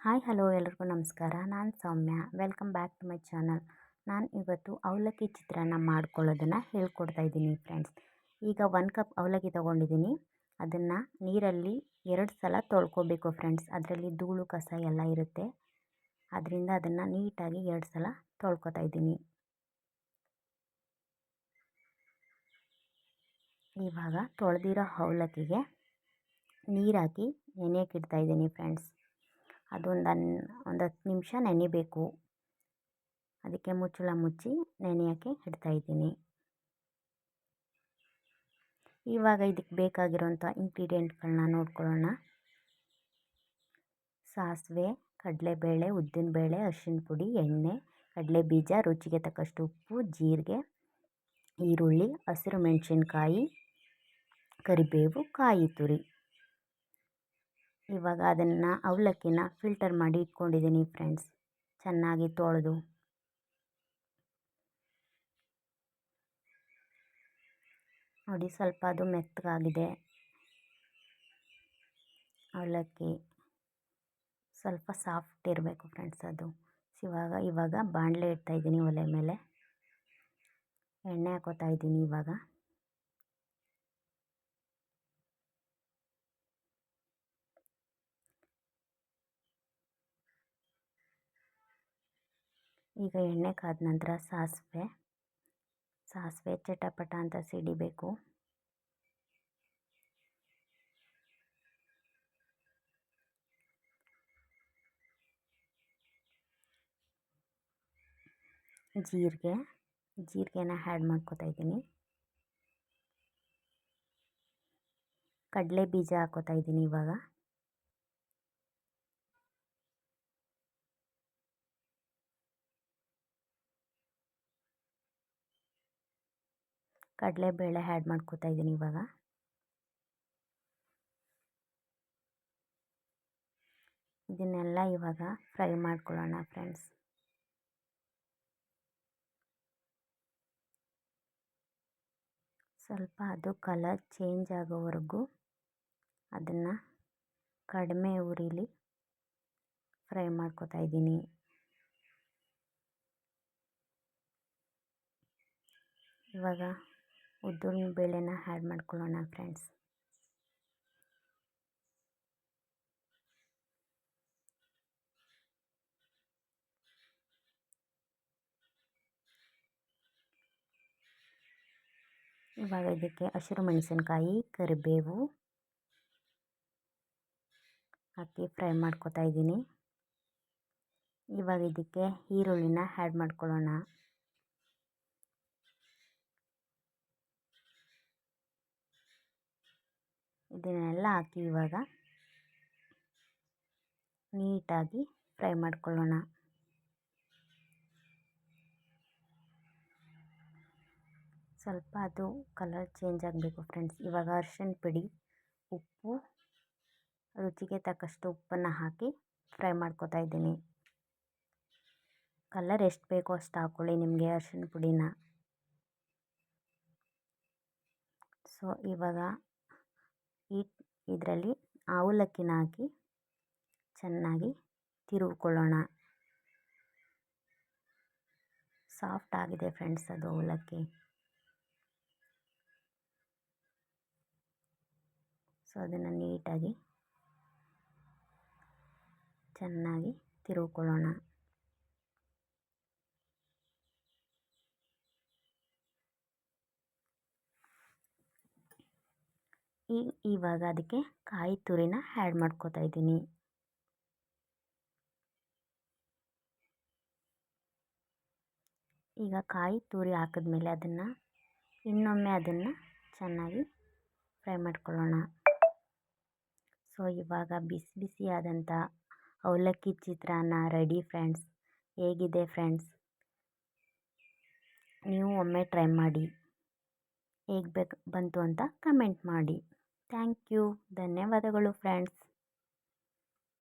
Hi hello ಎಲ್ರಿಗೂ ನಮಸ್ಕಾರ. ನಾನು Soumya. Welcome back to my channel ನಾನು ಇವತ್ತು ಅವಲಕ್ಕಿ ಚಿತ್ರಾನ್ನ ಮಾಡ್ಕೊಳ್ಳೋದನ್ನು ಹೇಳ್ಕೊಡ್ತಾ ಇದ್ದೀನಿ ಫ್ರೆಂಡ್ಸ್ ಈಗ ಒನ್ ಕಪ್ ಅವಲಕ್ಕಿ ತೊಗೊಂಡಿದ್ದೀನಿ. ಅದನ್ನು ನೀರಲ್ಲಿ ಎರಡು ಸಲ ತೊಳ್ಕೊಬೇಕು ಫ್ರೆಂಡ್ಸ್ ಅದರಲ್ಲಿ ಧೂಳು, ಕಸ ಎಲ್ಲ ಇರುತ್ತೆ. ಅದರಿಂದ ಅದನ್ನು ನೀಟಾಗಿ ಎರಡು ಸಲ ತೊಳ್ಕೊತಾ ಇದ್ದೀನಿ. ಇವಾಗ ತೊಳೆದಿರೋ ಅವಲಕ್ಕಿಗೆ ನೀರಾಕಿ ಹಾಕಿ ಇದ್ದೀನಿ ಫ್ರೆಂಡ್ಸ್ ಅದೊಂದು ಅನ್ ಒಂದು ಹತ್ತು ನಿಮಿಷ ನೆನಿಬೇಕು. ಅದಕ್ಕೆ ಮುಚ್ಚಳ ಮುಚ್ಚಿ ನೆನೆಯೋಕ್ಕೆ ಇಡ್ತಾಯಿದ್ದೀನಿ ಇವಾಗ ಇದಕ್ಕೆ ಬೇಕಾಗಿರೋಂಥ ಇಂಗ್ರೀಡಿಯೆಂಟ್ಗಳನ್ನ ನೋಡ್ಕೊಳ್ಳೋಣ. ಸಾಸಿವೆ, ಕಡಲೆಬೇಳೆ, ಉದ್ದಿನಬೇಳೆ ಅರಿಶಿನ ಪುಡಿ, ಎಣ್ಣೆ ಕಡಲೆ ಬೀಜ ರುಚಿಗೆ ತಕ್ಕಷ್ಟು ಉಪ್ಪು, ಜೀರಿಗೆ, ಈರುಳ್ಳಿ, ಹಸಿರು ಮೆಣಸಿನ್ಕಾಯಿ, ಕರಿಬೇವು ಕಾಯಿ ತುರಿ ಇವಾಗ ಅದನ್ನು ಅವಲಕ್ಕಿನ ಫಿಲ್ಟರ್ ಮಾಡಿ ಇಟ್ಕೊಂಡಿದ್ದೀನಿ ಫ್ರೆಂಡ್ಸ್ ಚೆನ್ನಾಗಿ ತೊಳೆದು. ನೋಡಿ ಸ್ವಲ್ಪ ಅದು ಮೆತ್ತಗಾಗಿದೆ. ಅವಲಕ್ಕಿ ಸ್ವಲ್ಪ ಸಾಫ್ಟ್ ಇರಬೇಕು ಫ್ರೆಂಡ್ಸ್ ಅದು. ಇವಾಗ ಇವಾಗ ಬಾಣಲೆ ಇಡ್ತಾಯಿದ್ದೀನಿ ಒಲೆ ಮೇಲೆ. ಎಣ್ಣೆ ಹಾಕೋತಾ ಇದ್ದೀನಿ ಇವಾಗ. ಈಗ ಎಣ್ಣೆ ಕಾದ ನಂತರ ಸಾಸಿವೆ ಸಾಸಿವೆ ಚಟಪಟ ಅಂತ ಸಿಡಿಬೇಕು. ಜೀರಿಗೆ, ಜೀರಿಗೆನ ಆ್ಯಡ್ ಮಾಡ್ಕೋತಾ ಇದ್ದೀನಿ. ಕಡಲೆ ಬೀಜ ಹಾಕೋತಾ ಇದ್ದೀನಿ ಇವಾಗ. ಕಡಲೆಬೇಳೆ ಆ್ಯಡ್ ಮಾಡ್ಕೋತಾ ಇದ್ದೀನಿ ಇವಾಗ. ಇದನ್ನೆಲ್ಲ ಇವಾಗ ಫ್ರೈ ಮಾಡ್ಕೊಳ್ಳೋಣ ಫ್ರೆಂಡ್ಸ್ ಸ್ವಲ್ಪ ಅದು ಕಲರ್ ಚೇಂಜ್ ಆಗೋವರೆಗೂ ಅದನ್ನು ಕಡಿಮೆ ಉರಿಲಿ ಫ್ರೈ ಮಾಡ್ಕೋತಾ ಇದ್ದೀನಿ. ಇವಾಗ ಉದ್ದಿನ ಬೇಳೆನ ಹ್ಯಾಡ್ ಮಾಡ್ಕೊಳ್ಳೋಣ ಫ್ರೆಂಡ್ಸ್ ಇವಾಗ ಇದಕ್ಕೆ ಹಸಿರು ಮೆಣಸಿನ್ಕಾಯಿ, ಕರಿಬೇವು ಹಾಕಿ ಫ್ರೈ ಮಾಡ್ಕೋತಾ ಇದ್ದೀನಿ. ಇವಾಗ ಇದಕ್ಕೆ ಈರುಳ್ಳಿನ ಹ್ಯಾಡ್ ಮಾಡ್ಕೊಳ್ಳೋಣ. ಇದನ್ನೆಲ್ಲ ಹಾಕಿ ಇವಾಗ ನೀಟಾಗಿ ಫ್ರೈ ಮಾಡ್ಕೊಳ್ಳೋಣ. ಸ್ವಲ್ಪ ಅದು ಕಲರ್ ಚೇಂಜ್ ಆಗಬೇಕು ಫ್ರೆಂಡ್ಸ್. ಇವಾಗ ಅರ್ಶಿಣ ಪುಡಿ, ಉಪ್ಪು, ರುಚಿಗೆ ತಕ್ಕಷ್ಟು ಉಪ್ಪನ್ನು ಹಾಕಿ ಫ್ರೈ ಮಾಡ್ಕೊತಾ ಇದ್ದೀನಿ. ಕಲರ್ ಎಷ್ಟು ಬೇಕೋ ಅಷ್ಟು ಹಾಕ್ಕೊಳ್ಳಿ ನಿಮಗೆ ಅರ್ಶಿಣ ಪುಡಿನ. ಸೊ, ಇವಾಗ ಈ ಇದರಲ್ಲಿ ಅವಲಕ್ಕಿನ ಹಾಕಿ ಚೆನ್ನಾಗಿ ತಿರುವ್ಕೊಳ್ಳೋಣ ಸಾಫ್ಟ್ ಆಗಿದೆ ಫ್ರೆಂಡ್ಸ್ ಅದು ಅವಲಕ್ಕಿ ಸೊ, ಅದನ್ನು ನೀಟಾಗಿ ಚೆನ್ನಾಗಿ ತಿರುವ್ಕೊಳ್ಳೋಣ ಈ ಇವಾಗ ಅದಕ್ಕೆ ಕಾಯಿ ತುರಿನ ಆ್ಯಡ್ ಮಾಡ್ಕೋತಾ ಇದ್ದೀನಿ. ಈಗ ಕಾಯಿ ತುರಿ ಹಾಕಿದ್ಮೇಲೆ ಅದನ್ನು ಇನ್ನೊಮ್ಮೆ ಅದನ್ನು ಚೆನ್ನಾಗಿ ಫ್ರೈ ಮಾಡ್ಕೊಳ್ಳೋಣ. ಸೊ ಇವಾಗ ಬಿಸಿ ಬಿಸಿಯಾದಂಥ ಅವಲಕ್ಕಿ ಚಿತ್ರಾನ್ನ ರೆಡಿ ಫ್ರೆಂಡ್ಸ್ ಹೇಗಿದೆ ಫ್ರೆಂಡ್ಸ್ ನೀವು ಒಮ್ಮೆ ಟ್ರೈ ಮಾಡಿ, ಹೇಗೆ ಬೇಕು ಬಂತು ಅಂತ ಕಮೆಂಟ್ ಮಾಡಿ. Thank you. ಧನ್ಯವಾದಗಳು ಫ್ರೆಂಡ್ಸ್.